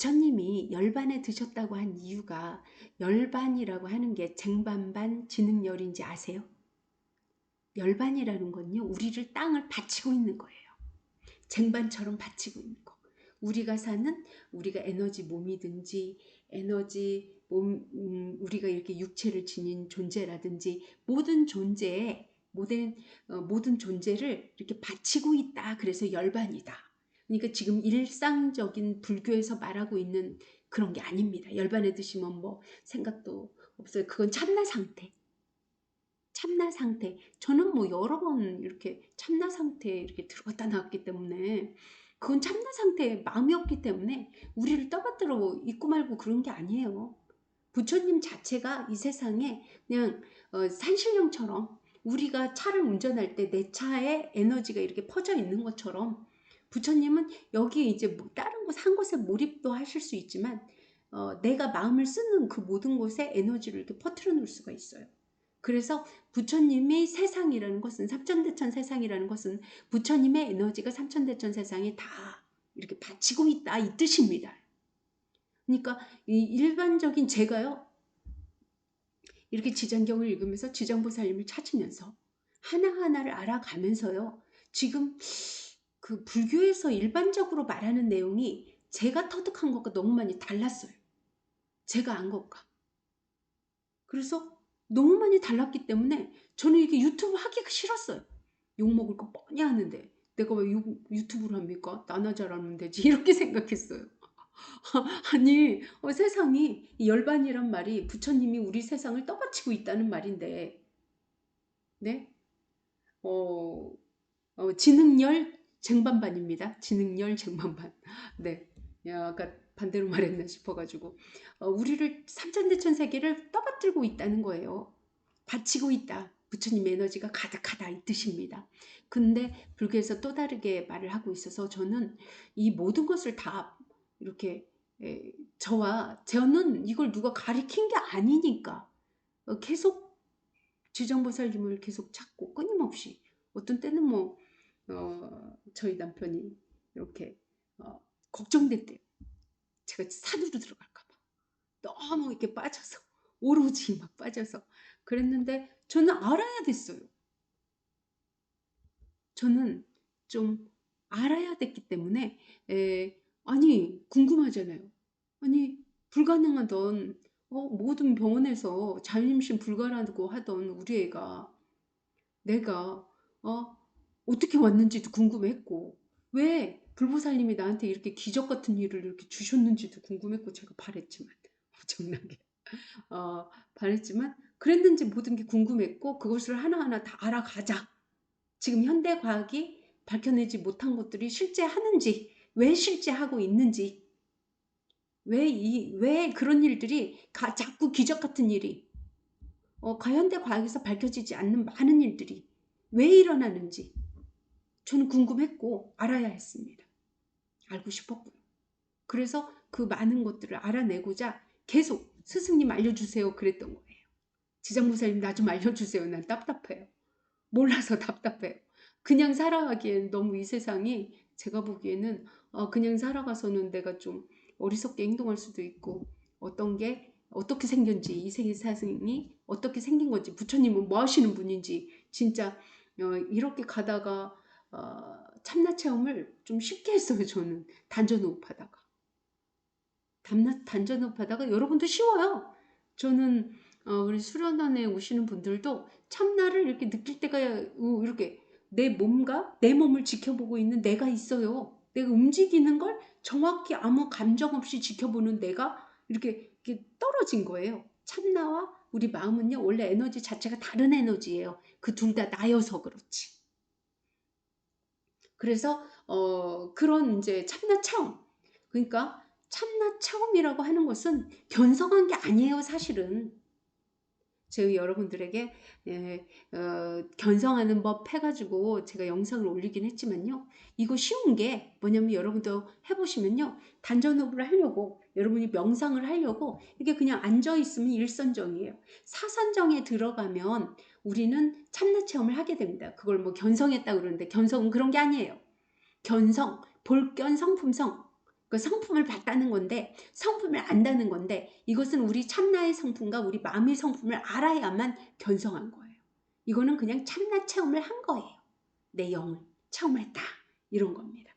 부처님이 열반에 드셨다고 한 이유가 열반이라고 하는 게 쟁반반 지능열인지 아세요? 열반이라는 건요, 우리를 땅을 받치고 있는 거예요. 쟁반처럼 받치고 있는 거. 우리가 사는 우리가 에너지 몸이든지 에너지 몸 음, 우리가 이렇게 육체를 지닌 존재라든지 모든 존재에 모든 어, 모든 존재를 이렇게 바치고 있다. 그래서 열반이다. 그러니까 지금 일상적인 불교에서 말하고 있는 그런 게 아닙니다. 열반에 드시면 뭐 생각도 없어요. 그건 참나 상태. 참나 상태. 저는 뭐 여러 번 이렇게 참나 상태에 이렇게 들어갔다 나왔기 때문에 그건 참나 상태의 마음이 없기 때문에 우리를 떠받들어 있고 말고 그런 게 아니에요. 부처님 자체가 이 세상에 그냥 어, 산신령처럼 우리가 차를 운전할 때 내 차에 에너지가 이렇게 퍼져 있는 것처럼 부처님은 여기에 이제 뭐 다른 곳, 한 곳에 몰입도 하실 수 있지만 어, 내가 마음을 쓰는 그 모든 곳에 에너지를 이렇게 퍼뜨려 놓을 수가 있어요. 그래서 부처님의 세상이라는 것은 삼천대천 세상이라는 것은 부처님의 에너지가 삼천대천 세상에 다 이렇게 바치고 있다 이 뜻입니다. 그러니까 이 일반적인 제가요 이렇게 지장경을 읽으면서 지장보살님을 찾으면서 하나하나를 알아가면서요 지금 그 불교에서 일반적으로 말하는 내용이 제가 터득한 것과 너무 많이 달랐어요. 제가 안 것과. 그래서 너무 많이 달랐기 때문에 저는 이게 유튜브 하기가 싫었어요. 욕먹을 거 뻔히 하는데 내가 왜 유, 유튜브를 합니까? 나나 잘하면 되지 이렇게 생각했어요. 아니 어, 세상이 열반이란 말이 부처님이 우리 세상을 떠받치고 있다는 말인데 네? 어, 어 지능열 쟁반반입니다. 지능열 쟁반반. 네. 야, 아까 반대로 말했나 싶어가지고 어, 우리를 삼천대천 세계를 떠받들고 있다는 거예요. 바치고 있다. 부처님의 에너지가 가득하다 이 뜻입니다. 근데 불교에서 또 다르게 말을 하고 있어서 저는 이 모든 것을 다 이렇게 에, 저와 저는 이걸 누가 가리킨 게 아니니까 어, 계속 지정보살님을 계속 찾고 끊임없이 어떤 때는 뭐 어, 저희 남편이 이렇게 어, 걱정됐대요. 제가 산으로 들어갈까 봐 너무 이렇게 빠져서 오로지 막 빠져서 그랬는데 저는 알아야 됐어요. 저는 좀 알아야 됐기 때문에 에, 아니 궁금하잖아요. 아니 불가능하던 어, 모든 병원에서 자율임신 불가라고 하던 우리 애가 내가 어, 어떻게 왔는지도 궁금했고 왜 불보살님이 나한테 이렇게 기적 같은 일을 이렇게 주셨는지도 궁금했고 제가 바랬지만 엄청나게 어, 바랬지만 그랬는지 모든 게 궁금했고 그것을 하나하나 다 알아가자. 지금 현대 과학이 밝혀내지 못한 것들이 실제 하는지 왜 실제 하고 있는지 왜 이 왜 그런 일들이 가, 자꾸 기적 같은 일이 어, 과현대 과학에서 밝혀지지 않는 많은 일들이 왜 일어나는지 저는 궁금했고 알아야 했습니다. 알고 싶었고요. 그래서 그 많은 것들을 알아내고자 계속 스승님 알려주세요 그랬던 거예요. 지장무사님 나 좀 알려주세요. 난 답답해요. 몰라서 답답해요. 그냥 살아가기엔 너무 이 세상이 제가 보기에는 어, 그냥 살아가서는 내가 좀 어리석게 행동할 수도 있고 어떤 게 어떻게 생겼는지 이 세상이 어떻게 생긴 건지 부처님은 뭐 하시는 분인지 진짜 어, 이렇게 가다가 어, 참나 체험을 좀 쉽게 했어요. 저는 단전 호흡하다가 단나, 단전 호흡하다가 여러분도 쉬워요. 저는 어, 우리 수련원에 오시는 분들도 참나를 이렇게 느낄 때가 어, 이렇게 내 몸과 내 몸을 지켜보고 있는 내가 있어요. 내가 움직이는 걸 정확히 아무 감정 없이 지켜보는 내가 이렇게, 이렇게 떨어진 거예요. 참나와 우리 마음은요, 원래 에너지 자체가 다른 에너지예요. 그 둘 다 나여서 그렇지. 그래서 어, 그런 이제 참나 체험. 그러니까 참나 체험이라고 하는 것은 견성한 게 아니에요, 사실은. 제가 여러분들에게 예, 어, 견성하는 법 해가지고 제가 영상을 올리긴 했지만요. 이거 쉬운 게 뭐냐면 여러분도 해보시면요. 단전호흡을 하려고 여러분이 명상을 하려고 이게 그냥 앉아 있으면 일선정이에요. 사선정에 들어가면 우리는 참나 체험을 하게 됩니다. 그걸 뭐 견성했다 그러는데 견성은 그런 게 아니에요. 견성, 볼견 성품성 그 성품을 봤다는 건데 성품을 안다는 건데 이것은 우리 참나의 성품과 우리 마음의 성품을 알아야만 견성한 거예요. 이거는 그냥 참나 체험을 한 거예요. 내 영을 체험했다 이런 겁니다.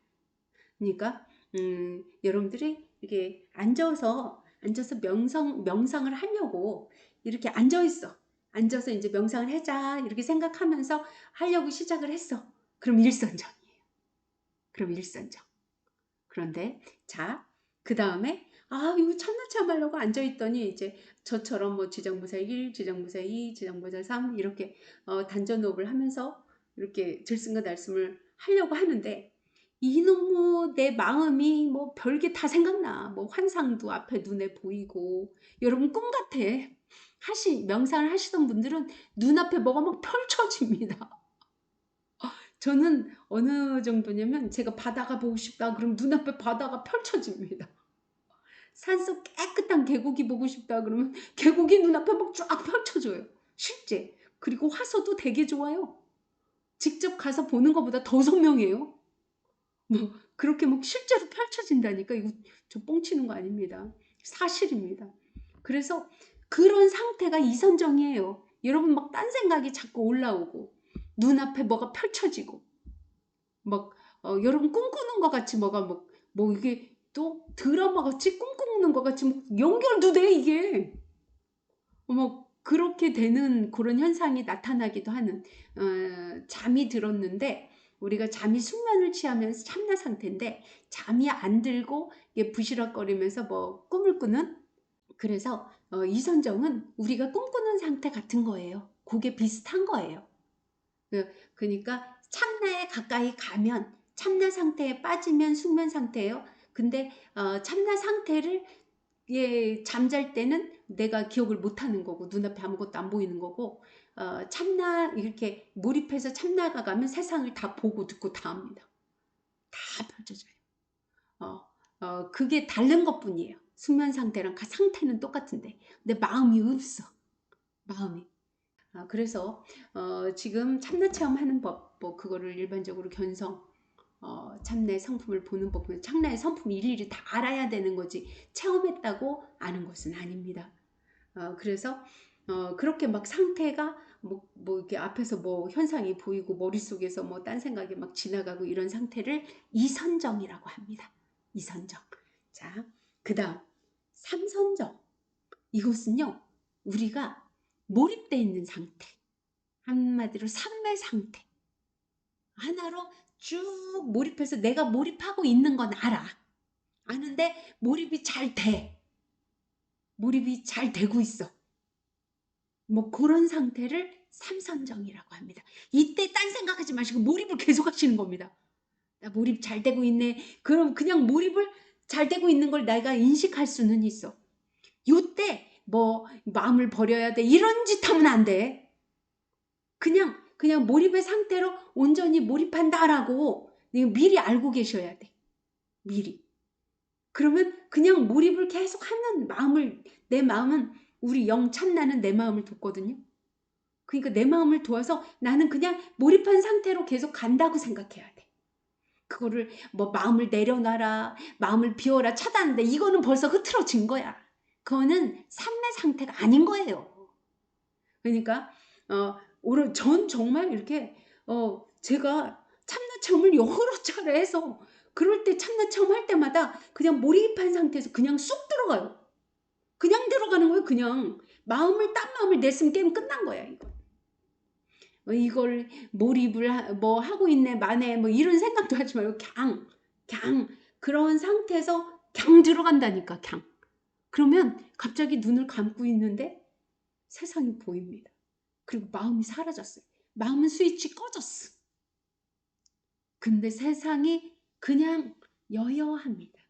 그러니까 음, 여러분들이 이렇게 앉아서 앉아서 명상 명상을 하려고 이렇게 앉아 있어. 앉아서 이제 명상을 해자 이렇게 생각하면서 하려고 시작을 했어. 그럼 일선정이에요. 그럼 일선정. 그런데 자, 그 다음에 아, 이거 참나참 하려고 앉아있더니 이제 저처럼 뭐 지정부사 1, 지정부사 2, 지정부사 3 이렇게 어, 단전호흡을 하면서 이렇게 들숨과 날숨을 하려고 하는데 이놈의 내 마음이 뭐 별게 다 생각나. 뭐 환상도 앞에 눈에 보이고 여러분 꿈 같아. 하시 명상을 하시던 분들은 눈앞에 뭐가 막 펼쳐집니다. 저는 어느 정도냐면 제가 바다가 보고 싶다 그러면 눈앞에 바다가 펼쳐집니다. 산속 깨끗한 계곡이 보고 싶다 그러면 계곡이 눈앞에 막 쫙 펼쳐져요. 실제. 그리고 화소도 되게 좋아요. 직접 가서 보는 것보다 더 선명해요. 뭐 그렇게 막 실제로 펼쳐진다니까 이거 저 뻥치는 거 아닙니다. 사실입니다. 그래서 그런 상태가 이선정이에요. 여러분 막 딴 생각이 자꾸 올라오고 눈앞에 뭐가 펼쳐지고 막 어, 여러분 꿈꾸는 것 같이 뭐가 뭐, 뭐 이게 또 드라마 같이 꿈꾸는 것 같이 뭐 연결도 돼 이게 뭐 그렇게 되는 그런 현상이 나타나기도 하는 어, 잠이 들었는데 우리가 잠이 숙면을 취하면서 참나 상태인데 잠이 안 들고 이게 부시럭거리면서 뭐 꿈을 꾸는 그래서 어, 이 선정은 우리가 꿈꾸는 상태 같은 거예요. 그게 비슷한 거예요. 그, 그러니까 참나에 가까이 가면 참나 상태에 빠지면 숙면 상태예요. 근데 어, 참나 상태를 예, 잠잘 때는 내가 기억을 못하는 거고 눈앞에 아무것도 안 보이는 거고 어, 참나 이렇게 몰입해서 참나가 가면 세상을 다 보고 듣고 다 합니다. 다 펼쳐져요. 어, 어, 그게 다른 것뿐이에요. 숙면 상태랑 그 상태는 똑같은데 근데 마음이 없어. 마음이. 아, 그래서 어, 지금 참나 체험하는 법, 뭐 그거를 일반적으로 견성, 어, 참나의 성품을 보는 법, 참나의 성품 일일이 다 알아야 되는 거지 체험했다고 아는 것은 아닙니다. 어, 그래서 어, 그렇게 막 상태가 뭐, 뭐 이렇게 앞에서 뭐 현상이 보이고 머릿속에서 뭐 딴 생각이 막 지나가고 이런 상태를 이선정이라고 합니다. 이선정. 자, 그 다음 삼선정. 이것은요, 우리가 몰입되어 있는 상태. 한마디로 삼매 상태. 하나로 쭉 몰입해서 내가 몰입하고 있는 건 알아. 아는데 몰입이 잘 돼. 몰입이 잘 되고 있어. 뭐 그런 상태를 삼선정이라고 합니다. 이때 딴 생각하지 마시고 몰입을 계속 하시는 겁니다. 나 몰입 잘 되고 있네. 그럼 그냥 몰입을 잘 되고 있는 걸 내가 인식할 수는 있어. 요때 뭐 마음을 버려야 돼. 이런 짓 하면 안 돼. 그냥 그냥 몰입의 상태로 온전히 몰입한다라고 미리 알고 계셔야 돼. 미리. 그러면 그냥 몰입을 계속 하는 마음을 내 마음은 우리 영 참나는 내 마음을 돕거든요. 그러니까 내 마음을 도와서 나는 그냥 몰입한 상태로 계속 간다고 생각해야 돼. 그거를 뭐 마음을 내려놔라, 마음을 비워라 차단한데 이거는 벌써 흐트러진 거야. 그거는 삶의 상태가 아닌 거예요. 그러니까 어, 오늘 전 정말 이렇게 어, 제가 참나 체험을 여러 차례 해서 그럴 때 참나 체험 할 때마다 그냥 몰입한 상태에서 그냥 쑥 들어가요. 그냥 들어가는 거예요. 그냥 마음을 딴 마음을 냈으면 게임 끝난 거야 이거. 뭐 이걸 몰입을 하, 뭐 하고 있네 만에 뭐 이런 생각도 하지 말고 그냥 그냥 그런 상태에서 그냥 들어간다니까 그냥. 그러면 갑자기 눈을 감고 있는데 세상이 보입니다. 그리고 마음이 사라졌어요. 마음은 스위치 꺼졌어. 근데 세상이 그냥 여여합니다.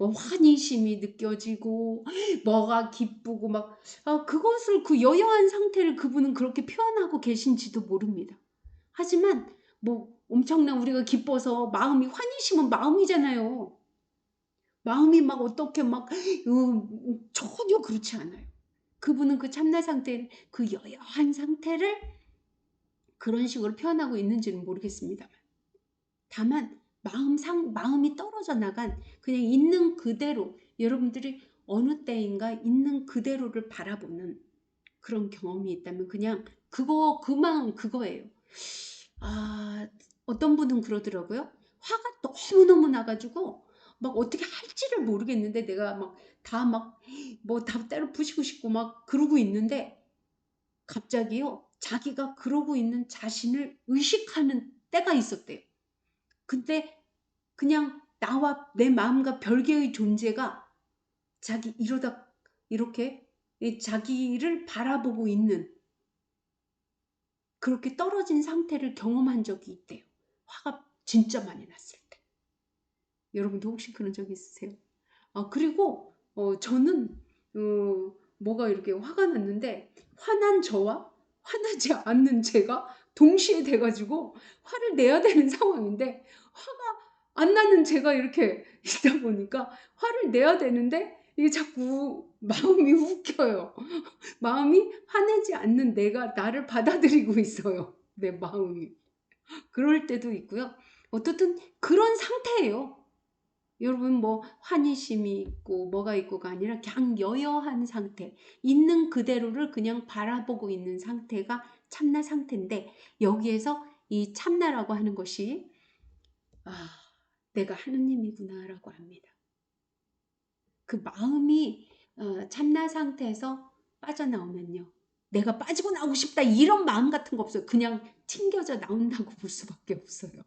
뭐 환희심이 느껴지고 뭐가 기쁘고 막 아, 그것을 그 여여한 상태를 그분은 그렇게 표현하고 계신지도 모릅니다. 하지만 뭐 엄청난 우리가 기뻐서 마음이 환희심은 마음이잖아요. 마음이 막 어떻게 막 어, 전혀 그렇지 않아요. 그분은 그 참나 상태, 그 여여한 상태를 그런 식으로 표현하고 있는지는 모르겠습니다만. 다만 마음 상 마음이 떨어져 나간 그냥 있는 그대로 여러분들이 어느 때인가 있는 그대로를 바라보는 그런 경험이 있다면 그냥 그거 그 마음 그거예요. 아 어떤 분은 그러더라고요. 화가 너무 너무 나가지고 막 어떻게 할지를 모르겠는데 내가 막 다 막 뭐다 때려 부시고 싶고 막 그러고 있는데 갑자기요 자기가 그러고 있는 자신을 의식하는 때가 있었대요. 근데 그냥 나와 내 마음과 별개의 존재가 자기 이러다 이렇게 이 자기를 바라보고 있는 그렇게 떨어진 상태를 경험한 적이 있대요. 화가 진짜 많이 났을 때. 여러분도 혹시 그런 적 있으세요? 아, 그리고 어, 저는 어, 뭐가 이렇게 화가 났는데 화난 저와 화나지 않는 제가 동시에 돼가지고 화를 내야 되는 상황인데 화가 안 나는 제가 이렇게 있다 보니까 화를 내야 되는데 이게 자꾸 마음이 웃겨요. 마음이 화내지 않는 내가 나를 받아들이고 있어요. 내 마음이. 그럴 때도 있고요. 어떻든 그런 상태예요. 여러분 뭐 환희심이 있고 뭐가 있고가 아니라 그냥 여여한 상태, 있는 그대로를 그냥 바라보고 있는 상태가 참나 상태인데 여기에서 이 참나라고 하는 것이 아, 내가 하느님이구나라고 합니다. 그 마음이 어, 참나 상태에서 빠져나오면요. 내가 빠지고 나오고 싶다 이런 마음 같은 거 없어요. 그냥 튕겨져 나온다고 볼 수밖에 없어요.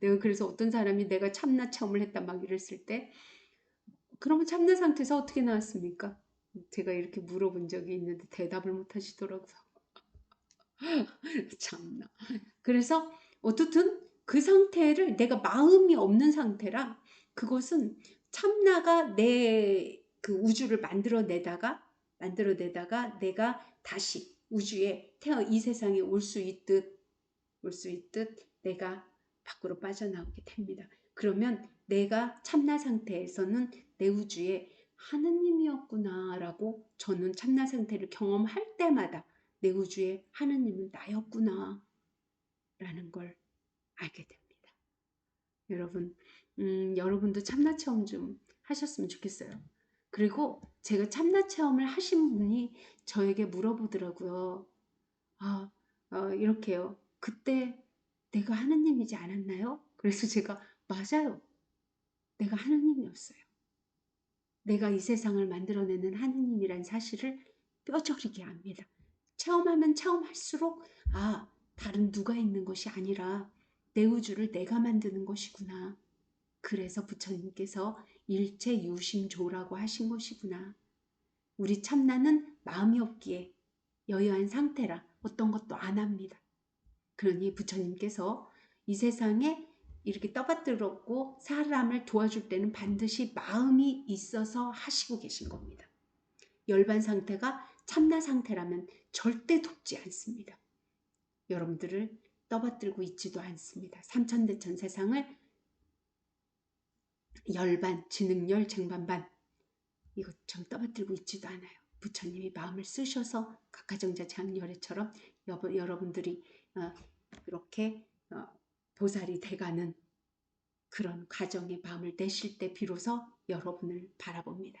내가 그래서 어떤 사람이 내가 참나 체험을 했다 막 이랬을 때 그러면 참나 상태에서 어떻게 나왔습니까? 제가 이렇게 물어본 적이 있는데 대답을 못 하시더라고요. 참나. 그래서 어떻든 그 상태를 내가 마음이 없는 상태라 그것은 참나가 내 그 우주를 만들어내다가 만들어내다가 내가 다시 우주에 태어 이 세상에 올 수 있듯 올 수 있듯 내가 밖으로 빠져나오게 됩니다. 그러면 내가 참나 상태에서는 내 우주에 하느님이었구나라고 저는 참나 상태를 경험할 때마다 내 우주에 하느님은 나였구나 라는 걸 알게 됩니다. 여러분, 음, 여러분도 참나 체험 좀 하셨으면 좋겠어요. 그리고 제가 참나 체험을 하신 분이 저에게 물어보더라고요. 아, 어, 이렇게요. 그때 내가 하느님이지 않았나요? 그래서 제가 맞아요. 내가 하느님이었어요. 내가 이 세상을 만들어내는 하느님이란 사실을 뼈저리게 압니다. 체험하면 체험할수록 아, 다른 누가 있는 것이 아니라 내 우주를 내가 만드는 것이구나. 그래서 부처님께서 일체 유심조라고 하신 것이구나. 우리 참나는 마음이 없기에 여여한 상태라 어떤 것도 안 합니다. 그러니 부처님께서 이 세상에 이렇게 떠받들었고 사람을 도와줄 때는 반드시 마음이 있어서 하시고 계신 겁니다. 열반 상태가 참나 상태라면 절대 돕지 않습니다. 여러분들을 떠받들고 있지도 않습니다. 삼천대천 세상을 열반, 지능열, 쟁반반 이것처럼 떠받들고 있지도 않아요. 부처님이 마음을 쓰셔서 각하정자 장열애처럼 여러분들이 어, 그렇게 어, 보살이 돼가는 그런 과정에 마음을 내실 때 비로소 여러분을 바라봅니다.